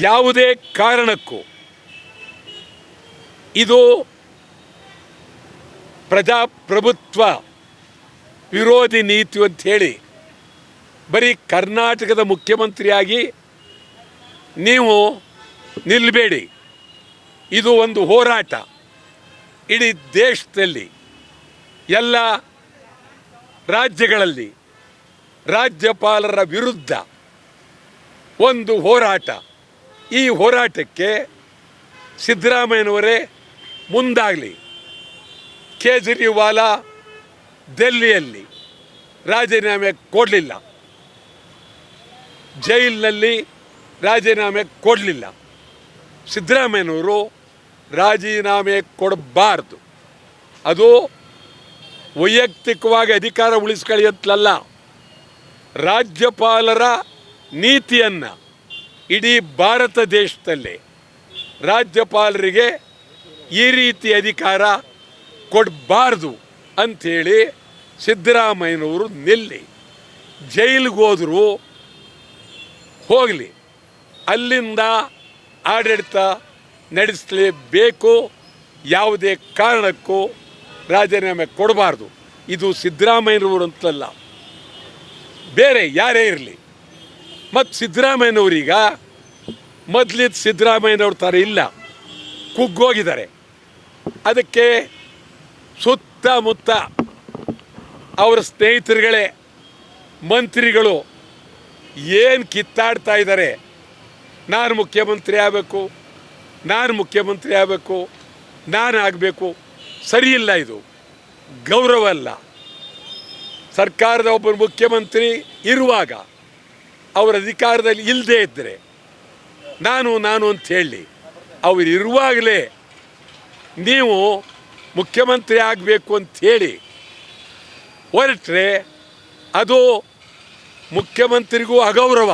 ಯಾವುದೇ ಕಾರಣಕ್ಕೂ ಇದು ಪ್ರಜಾಪ್ರಭುತ್ವ ವಿರೋಧಿ ನೀತಿ ಅಂತ ಹೇಳಿ ಬರೀ ಕರ್ನಾಟಕದ ಮುಖ್ಯಮಂತ್ರಿಯಾಗಿ ನೀವು ನಿಲ್ಲಬೇಡಿ ಇದು ಒಂದು ಹೋರಾಟ. ಇಡೀ ದೇಶದಲ್ಲಿ, ಎಲ್ಲ ರಾಜ್ಯಗಳಲ್ಲಿ ರಾಜ್ಯಪಾಲರ ವಿರುದ್ಧ ಒಂದು ಹೋರಾಟ. ಈ ಹೋರಾಟಕ್ಕೆ ಸಿದ್ದರಾಮಯ್ಯನವರೇ ಮುಂದಾಗಲಿ. ಕೇಜ್ರಿವಾಲ ದೆಲ್ಲಿಯಲ್ಲಿ ರಾಜೀನಾಮೆ ಕೊಡಲಿಲ್ಲ. ಜೈಲಿನಲ್ಲಿ ರಾಜೀನಾಮೆ ಕೊಡಲಿಲ್ಲ. ಸಿದ್ದರಾಮಯ್ಯನವರು ರಾಜೀನಾಮೆ ಕೊಡಬಾರ್ದು. ಅದು ವೈಯಕ್ತಿಕವಾಗಿ ಅಧಿಕಾರ ಉಳಿಸ್ಕೊಳ್ಳಿ ರಾಜ್ಯಪಾಲರ ನೀತಿಯನ್ನು ಇಡೀ ಭಾರತ ದೇಶದಲ್ಲಿ ರಾಜ್ಯಪಾಲರಿಗೆ ಈ ರೀತಿ ಅಧಿಕಾರ ಕೊಡಬಾರ್ದು ಅಂಥೇಳಿ ಸಿದ್ದರಾಮಯ್ಯನವರು ನಿಲ್ಲಿ ಜೈಲಿಗೆ ಹೋದರೂ ಹೋಗಲಿ. ಅಲ್ಲಿಂದ ಆಡಳಿತ ನಡೆಸಲೇಬೇಕು. ಯಾವುದೇ ಕಾರಣಕ್ಕೂ ರಾಜೀನಾಮೆ ಕೊಡಬಾರ್ದು. ಇದು ಸಿದ್ದರಾಮಯ್ಯನವರು ಅಂತಲ್ಲ. ಬೇರೆ ಯಾರೇ ಇರಲಿ. ಮತ್ತು ಸಿದ್ದರಾಮಯ್ಯನವ್ರೀಗ ಮೊದಲಿದ್ದ ಸಿದ್ದರಾಮಯ್ಯನವ್ರ ಥರ ಇಲ್ಲ. ಕುಗ್ಗೋಗಿದ್ದಾರೆ. ಅದಕ್ಕೆ ಸುತ್ತಮುತ್ತ ಅವರ ಸ್ನೇಹಿತರುಗಳೇ, ಮಂತ್ರಿಗಳು ಏನು ಕಿತ್ತಾಡ್ತಾ ಇದ್ದಾರೆ. ನಾನು ಮುಖ್ಯಮಂತ್ರಿ ಆಗಬೇಕು, ನಾನು ಮುಖ್ಯಮಂತ್ರಿ ಆಗಬೇಕು, ನಾನು ಆಗಬೇಕು ಸರಿಯಿಲ್ಲ ಇದು. ಗೌರವ ಅಲ್ಲ. ಸರ್ಕಾರದ ಒಬ್ಬ ಮುಖ್ಯಮಂತ್ರಿ ಇರುವಾಗ ಅವರ ಅಧಿಕಾರದಲ್ಲಿ ಇಲ್ಲದೇ ಇದ್ದರೆ ನಾನು ನಾನು ಅಂತ ಹೇಳಿ ಅವರು ಇರುವಾಗಲೇ ನೀವು ಮುಖ್ಯಮಂತ್ರಿ ಆಗಬೇಕು ಅಂತ ಹೇಳಿ ಹೊರಟ್ರೆ ಅದು ಮುಖ್ಯಮಂತ್ರಿಗೂ ಅಗೌರವ.